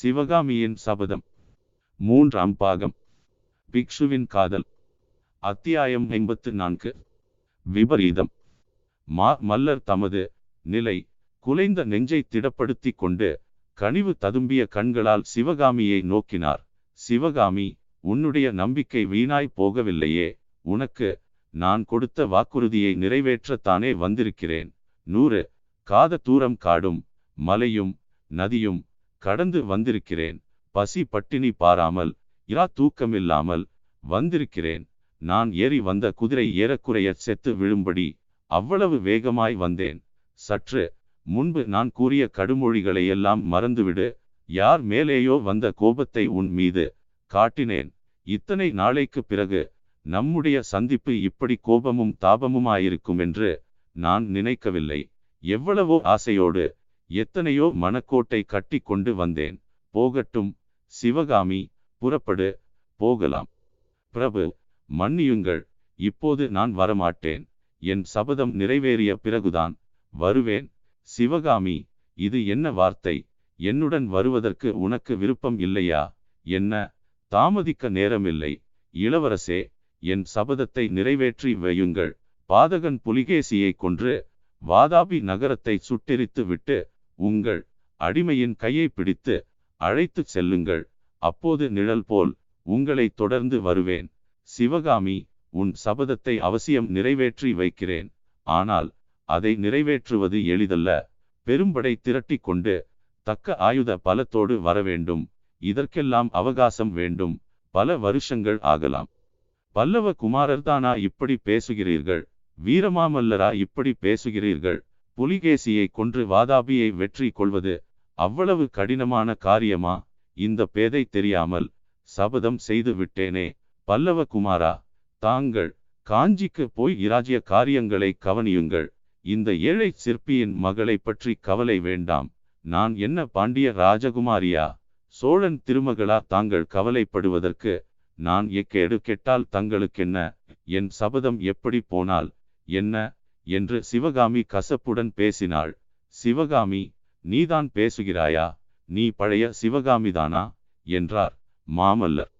சிவகாமியின் சபதம். மூன்றாம் பாகம். பிக்ஷுவின் காதல். அத்தியாயம் ஐம்பத்து நான்கு. விபரீதம். மா மல்லர் தமது நிலை குலைந்த நெஞ்சை திடப்படுத்தி கொண்டு கனிவு ததும்பிய கண்களால் சிவகாமியை நோக்கினார். சிவகாமி உன்னுடைய நம்பிக்கை வீணாய் போகவில்லையே. உனக்கு நான் கொடுத்த வாக்குறுதியை நிறைவேற்றத்தானே வந்திருக்கிறேன். நூறு. காத தூரம் காடும் மலையும் நதியும் கடந்து வந்திருக்கிறேன். பசி பட்டினி பாராமல் இரா தூக்கமில்லாமல் வந்திருக்கிறேன். நான் ஏறி வந்த குதிரை ஏறக்குறைய செத்து விழும்படி அவ்வளவு வேகமாய் வந்தேன். சற்று முன்பு நான் கூறிய கடுமொழிகளை எல்லாம் மறந்துவிடு. யார் மேலேயோ வந்த கோபத்தை உன் மீது காட்டினேன். இத்தனை நாளைக்கு பிறகு நம்முடைய சந்திப்பு இப்படி கோபமும் தாபமுமாயிருக்கும் என்று நான் நினைக்கவில்லை. எவ்வளவோ ஆசையோடு எத்தனையோ மனக்கோட்டை கட்டி கொண்டு வந்தேன். போகட்டும் சிவகாமி புறப்படு போகலாம். பிரபு மன்னியுங்கள் இப்போது நான் வரமாட்டேன். என் சபதம் நிறைவேறிய பிறகுதான் வருவேன். சிவகாமி இது என்ன வார்த்தை? என்னுடன் வருவதற்கு உனக்கு விருப்பம் இல்லையா? என்ன? தாமதிக்க நேரமில்லை. இளவரசே என் சபதத்தை நிறைவேற்றி வையுங்கள். பாதகன் புலிகேசியை கொன்று வாதாபி நகரத்தை சுட்டெரித்து விட்டு உங்கள் அடிமையின் கையை பிடித்து அழைத்துச் செல்லுங்கள். அப்போது நிழல் போல் உங்களை தொடர்ந்து வருவேன். சிவகாமி உன் சபதத்தை அவசியம் நிறைவேற்றி வைக்கிறேன். ஆனால் அதை நிறைவேற்றுவது எளிதல்ல. பெரும்படை திரட்டி கொண்டு தக்க ஆயுத பலத்தோடு வரவேண்டும். இதற்கெல்லாம் அவகாசம் வேண்டும். பல வருஷங்கள் ஆகலாம். பல்லவ குமாரர்தானா இப்படி பேசுகிறீர்கள்? வீரமாமல்லரா இப்படி பேசுகிறீர்கள்? புலிகேசியை கொன்று வாதாபியை வெற்றி கொள்வது அவ்வளவு கடினமான காரியமா? இந்த பேதை தெரியாமல் சபதம் செய்து விட்டேனே. பல்லவ குமாரா தாங்கள் காஞ்சிக்கு போய் இராஜ்ய காரியங்களை கவனியுங்கள். இந்த ஏழை சிற்பியின் மகளை பற்றி கவலை வேண்டாம். நான் என்ன பாண்டிய ராஜகுமாரியா? சோழன் திருமகளா தாங்கள் கவலைப்படுவதற்கு நான் எக்கேடு கெட்டால் தங்களுக்கென்ன? என் சபதம் எப்படி போனால் என்ன? என்று சிவகாமி கசப்புடன் பேசினாள். சிவகாமி நீதான் பேசுகிறாயா? நீ பழைய சிவகாமிதானா? என்றார். மாமல்லர்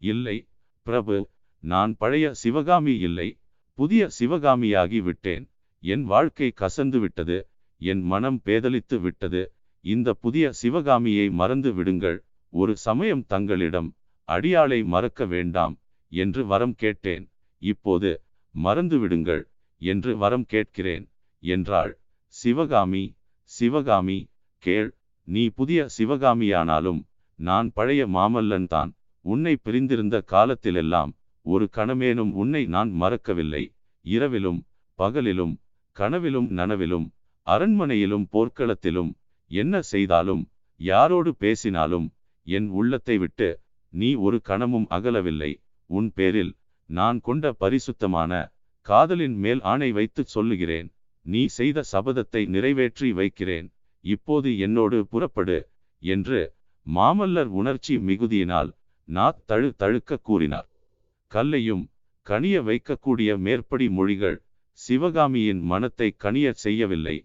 இல்லை பிரபு நான் பழைய சிவகாமி இல்லை. புதிய சிவகாமியாகி விட்டேன். என் வாழ்க்கை கசந்து விட்டது. என் மனம் பேதலித்து விட்டது. இந்த புதிய சிவகாமியை மறந்து விடுங்கள். ஒரு சமயம் தங்களிடம் அடியாளை மறக்க வேண்டாம் என்று வரம் கேட்டேன். இப்போது மறந்து விடுங்கள். என்று வரம் கேட்கிறேன் என்றாள். சிவகாமி சிவகாமி கேள் நீ புதிய சிவகாமியானாலும் நான் பழைய மாமல்லன் தான். உன்னை பிரிந்திருந்த காலத்திலெல்லாம் ஒரு கணமேனும் உன்னை நான் மறக்கவில்லை. இரவிலும் பகலிலும் கனவிலும் நனவிலும் அரண்மனையிலும் போர்க்களத்திலும் என்ன செய்தாலும் யாரோடு பேசினாலும் என் உள்ளத்தை விட்டு நீ ஒரு கணமும் அகலவில்லை. உன் பேரில் நான் கொண்ட பரிசுத்தமான காதலின் மேல் ஆணை வைத்துச் சொல்லுகிறேன். நீ செய்த சபதத்தை நிறைவேற்றி வைக்கிறேன். இப்போது என்னோடு புறப்படு என்று மாமல்லர் உணர்ச்சி மிகுதியினால் நாத் தழு தழுக்க கூறினார். கல்லையும் கனிய வைக்கக்கூடிய மேற்படி மொழிகள் சிவகாமியின் மனத்தை கனிய செய்யவில்லை.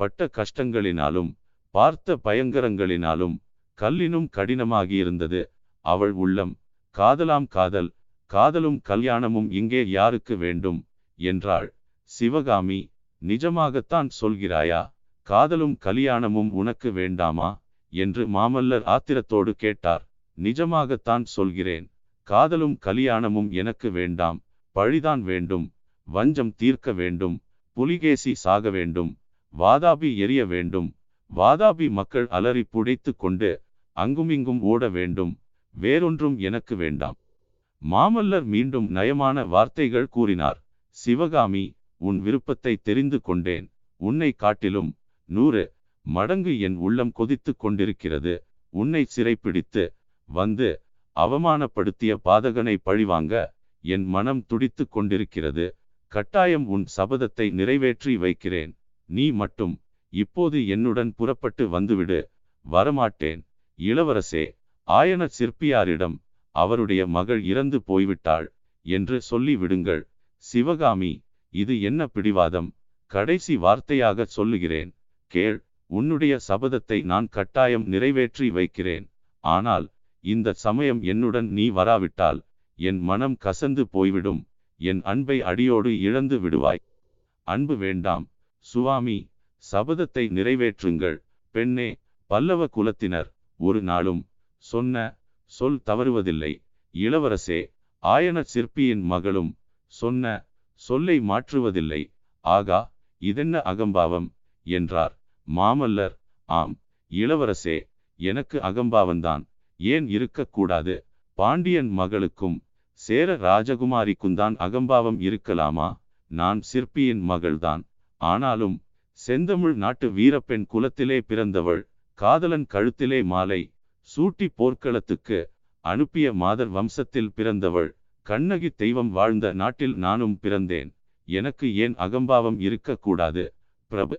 பட்ட கஷ்டங்களினாலும் பார்த்த பயங்கரங்களினாலும் கல்லினும் கடினமாகியிருந்தது. அவள் உள்ளம் காதலாம் காதல் காதலும் கல்யாணமும் இங்கே யாருக்கு வேண்டும்? என்றாள். சிவகாமி நிஜமாகத்தான் சொல்கிறாயா? காதலும் கல்யாணமும் உனக்கு வேண்டாமா? என்று மாமல்லர் ஆத்திரத்தோடு கேட்டார். நிஜமாகத்தான் சொல்கிறேன். காதலும் கல்யாணமும் எனக்கு வேண்டாம். பழிதான் வேண்டும். வஞ்சம் தீர்க்க வேண்டும். புலிகேசி சாக வேண்டும். வாதாபி எரிய வேண்டும். வாதாபி மக்கள் அலறி புடைத்து கொண்டு அங்குமிங்கும் ஓட வேண்டும். வேறொன்றும் எனக்கு வேண்டாம். மாமல்லர் மீண்டும் நயமான வார்த்தைகள் கூறினார். சிவகாமி உன் விருப்பத்தை தெரிந்து கொண்டேன். உன்னை காட்டிலும் நூறு மடங்கு என் உள்ளம் கொதித்து கொண்டிருக்கிறது. உன்னை சிறைப்பிடித்து வந்து அவமானப்படுத்திய பாதகனை பழிவாங்க என் மனம் துடித்து கொண்டிருக்கிறது. கட்டாயம் உன் சபதத்தை நிறைவேற்றி வைக்கிறேன். நீ மட்டும் இப்போது என்னுடன் புறப்பட்டு வந்துவிடு. வரமாட்டேன். இளவரசே ஆயன சிற்பியாரிடம் அவருடைய மகள் இறந்து போய்விட்டாள் என்று சொல்லி விடுங்கள். சிவகாமி இது என்ன பிடிவாதம்? கடைசி வார்த்தையாக சொல்லுகிறேன். கேள் உன்னுடைய சபதத்தை நான் கட்டாயம் நிறைவேற்றி வைக்கிறேன். ஆனால் இந்த சமயம் என்னுடன் நீ வராவிட்டால் என் மனம் கசந்து போய்விடும். என் அன்பை அடியோடு இழந்து விடுவாய். அன்பு வேண்டாம். சுவாமி சபதத்தை நிறைவேற்றுங்கள். பெண்ணே பல்லவ குலத்தினர் ஒரு நாளும் சொன்ன சொல் தவறுவதில்லை. இளவரசே ஆயன சிற்பியின் மகளும் சொன்ன சொல்லை மாற்றுவதில்லை. ஆகா இதென்ன அகம்பாவம்? என்றார். மாமல்லர் ஆம் இளவரசே எனக்கு அகம்பாவந்தான் ஏன் இருக்கக்கூடாது பாண்டியன் மகளுக்கும் சேர ராஜகுமாரிக்குந்தான் அகம்பாவம் இருக்கலாமா? நான் சிற்பியின் மகள்தான். ஆனாலும் செந்தமிழ் நாட்டு வீரப்பெண் குலத்திலே பிறந்தவள் காதலன் கழுத்திலே மாலை சூட்டி போர்க்களத்துக்கு அனுப்பிய மாதர் வம்சத்தில் பிறந்தவள் கண்ணகி தெய்வம் வாழ்ந்த நாட்டில் நானும் பிறந்தேன். எனக்கு ஏன் அகம்பாவம் இருக்கக்கூடாது? பிரபு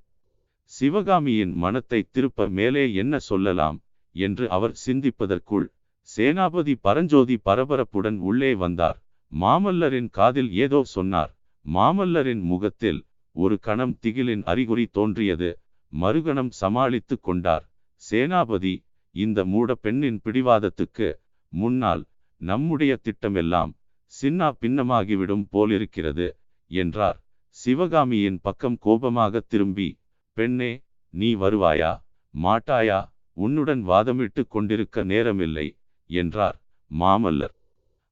சிவகாமியின் மனத்தை திருப்ப மேலே என்ன சொல்லலாம்? என்று அவர் சிந்திப்பதற்குள் சேனாபதி பரஞ்சோதி பரபரப்புடன் உள்ளே வந்தார். மாமல்லரின் காதில் ஏதோ சொன்னார். மாமல்லரின் முகத்தில் ஒரு கணம் திகிலின் அறிகுறி தோன்றியது. மறுகணம் சமாளித்து கொண்டார். சேனாபதி இந்த மூட பெண்ணின் பிடிவாதத்துக்கு முன்னால் நம்முடைய திட்டமெல்லாம் சின்னா பின்னமாகிவிடும் போலிருக்கிறது என்றார். சிவகாமியின் பக்கம் கோபமாக திரும்பி பெண்ணே நீ வருவாயா? மாட்டாயா? உன்னுடன் வாதமிட்டு கொண்டிருக்க நேரமில்லை என்றார் மாமல்லர்.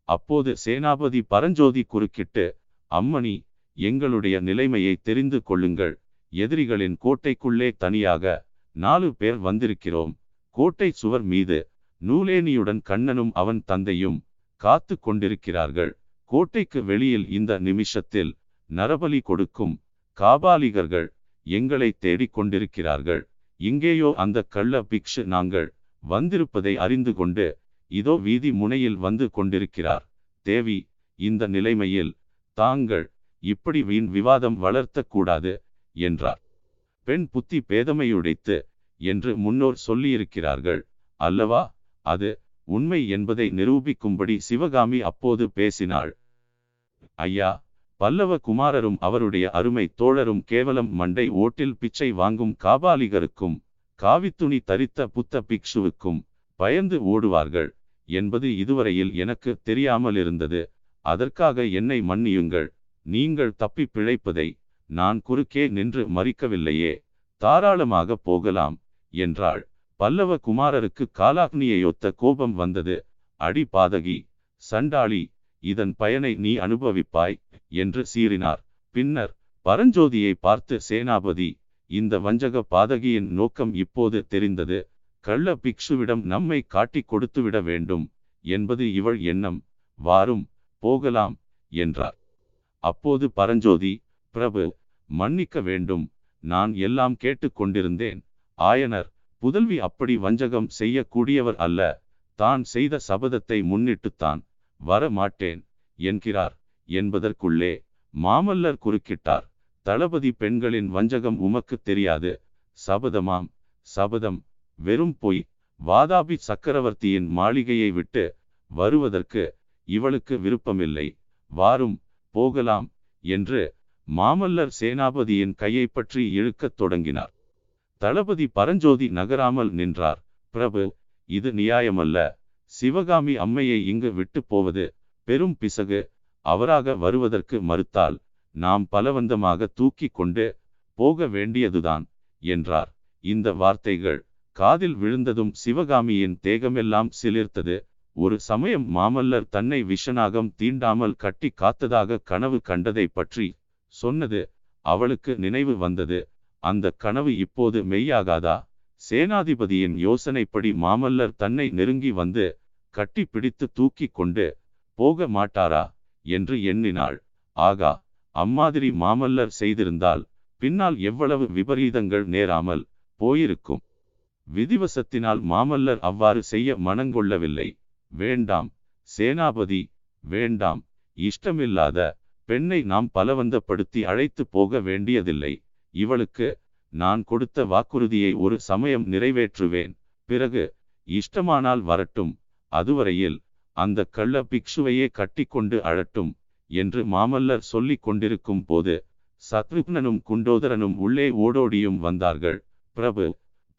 அப்போது சேனாபதி பரஞ்சோதி குறுக்கிட்டு அம்மணி எங்களுடைய நிலைமையை தெரிந்து கொள்ளுங்கள். எதிரிகளின் கோட்டைக்குள்ளே தனியாக நாலு பேர் வந்திருக்கிறோம். கோட்டை சுவர் மீது நூலேனியுடன் கண்ணனும் அவன் தந்தையும் காத்து கொண்டிருக்கிறார்கள் கோட்டைக்கு வெளியில் இந்த நிமிஷத்தில் நரபலி கொடுக்கும் காபாலிகர்கள் எங்களை தேடிக் கொண்டிருக்கிறார்கள் இங்கேயோ அந்த கள்ள பிக்ஷு நாங்கள் வந்திருப்பதை அறிந்து கொண்டு இதோ வீதி முனையில் வந்து கொண்டிருக்கிறார். தேவி இந்த நிலைமையில் தாங்கள் இப்படி வீண் விவாதம் வளர்த்தக்கூடாது என்றார். பெண் புத்தி பேதமையுடைத்து என்று முன்னோர் சொல்லியிருக்கிறார்கள். அல்லவா அது உண்மை என்பதை நிரூபிக்கும்படி சிவகாமி அப்போது பேசினாள். ஐயா பல்லவ குமாரரும் அவருடைய அருமை தோழரும் கேவலம் மண்டை ஓட்டில் பிச்சை வாங்கும் காபாலிகருக்கும் காவித்துணி தரித்த புத்த பிக்ஷுவுக்கும் பயந்து ஓடுவார்கள் என்பது இதுவரையில் எனக்கு தெரியாமல் இருந்தது அதற்காக என்னை மன்னியுங்கள். நீங்கள் தப்பி பிழைப்பதை நான் குறுக்கே நின்று மறிக்கவில்லையே. தாராளமாக போகலாம் என்றாள். பல்லவ குமாரருக்கு காலாக்னியையொத்த கோபம் வந்தது. அடி பாதகி சண்டாளி இதன் பயனை நீ அனுபவிப்பாய் என்று சீறினார். பின்னர் பரஞ்சோதியை பார்த்து சேனாபதி இந்த வஞ்சக பாதகியின் நோக்கம் இப்போது தெரிந்தது. கள்ள பிக்ஷுவிடம் நம்மை காட்டிக் கொடுத்துவிட வேண்டும். என்பது இவள் எண்ணம். வாரும் போகலாம் என்றார். அப்போது பரஞ்சோதி பிரபு மன்னிக்க வேண்டும். நான் எல்லாம் கேட்டுக்கொண்டிருந்தேன் ஆயனர் புதல்வி அப்படி வஞ்சகம் செய்யக்கூடியவர் அல்ல. தான் செய்த சபதத்தை முன்னிட்டுத்தான் வர மாட்டேன் என்கிறார் என்பதற்குள்ளே மாமல்லர் குறுக்கிட்டார். தளபதி பெண்களின் வஞ்சகம் உமக்கு தெரியாது. சபதமாம் சபதம். வெறும் பொய். வாதாபி சக்கரவர்த்தியின் மாளிகையை விட்டு வருவதற்கு இவளுக்கு விருப்பமில்லை. வாரும் போகலாம் என்று மாமல்லர் சேனாபதியின் கையை பற்றி இழுக்கத் தொடங்கினார். தளபதி பரஞ்சோதி நகராமல் நின்றார். பிரபு இது நியாயமல்ல. சிவகாமி அம்மையை இங்கு விட்டு போவது பெரும் பிசகு. அவராக வருவதற்கு மறுத்தால் நாம் பலவந்தமாக தூக்கி கொண்டு போக வேண்டியதுதான் என்றார். இந்த வார்த்தைகள் காதில் விழுந்ததும் சிவகாமியின் தேகமெல்லாம் சிலிர்த்தது. ஒரு சமயம் மாமல்லர் தன்னை விஷநாகம் தீண்டாமல் கட்டி காத்ததாக கனவு கண்டதை பற்றி சொன்னது அவளுக்கு நினைவு வந்தது. அந்த கனவு இப்போது மெய்யாகாதா? சேனாதிபதியின் யோசனைப்படி மாமல்லர் தன்னை நெருங்கி வந்து கட்டி பிடித்து தூக்கி கொண்டு போக மாட்டாரா? என்று எண்ணினாள். ஆகா அம்மாதிரி மாமல்லர் செய்திருந்தால் பின்னால் எவ்வளவு விபரீதங்கள் நேராமல் போயிருக்கும். விதிவசத்தினால் மாமல்லர் அவ்வாறு செய்ய மனங்கொள்ளவில்லை. வேண்டாம் சேனாபதி வேண்டாம். இஷ்டமில்லாத பெண்ணை நாம் பலவந்தப்படுத்தி அழைத்து போக வேண்டியதில்லை. இவளுக்கு நான் கொடுத்த வாக்குறுதியை ஒரு சமயம் நிறைவேற்றுவேன். பிறகு இஷ்டமானால் வரட்டும் அதுவரையில் அந்த கள்ள பிக்ஷுவையே கட்டிக்கொண்டு அழட்டும் என்று மாமல்லர் சொல்லிக் கொண்டிருக்கும் போது சத்ருக்னனும் குண்டோதரனும் உள்ளே ஓடோடியும் வந்தார்கள். பிரபு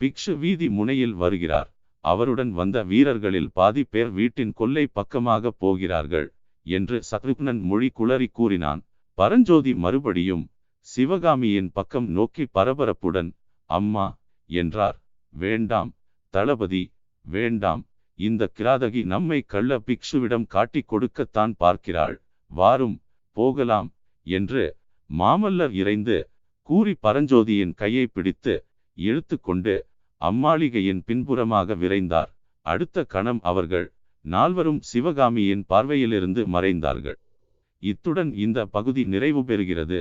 பிக்ஷு வீதி முனையில் வருகிறார். அவருடன் வந்த வீரர்களில் பாதி பேர் வீட்டின் கொல்லை பக்கமாக போகிறார்கள் என்று சத்ருக்னன் மொழி குளறி கூறினான். பரஞ்சோதி மறுபடியும் சிவகாமியின் பக்கம் நோக்கி பரபரப்புடன் அம்மா என்றார். வேண்டாம் தளபதி வேண்டாம். இந்த கிராதகி நம்மை கள்ள பிக்ஷுவிடம் காட்டிக் கொடுக்கத்தான் பார்க்கிறாள். வாரும் போகலாம் என்று மாமல்லர் இறைந்து கூறி பரஞ்சோதியின் கையை பிடித்து இழுத்து கொண்டு அம்மாளிகையின் பின்புறமாக விரைந்தார். அடுத்த கணம் அவர்கள் நால்வரும் சிவகாமியின் பார்வையிலிருந்து மறைந்தார்கள். இத்துடன் இந்த பகுதி நிறைவு பெறுகிறது.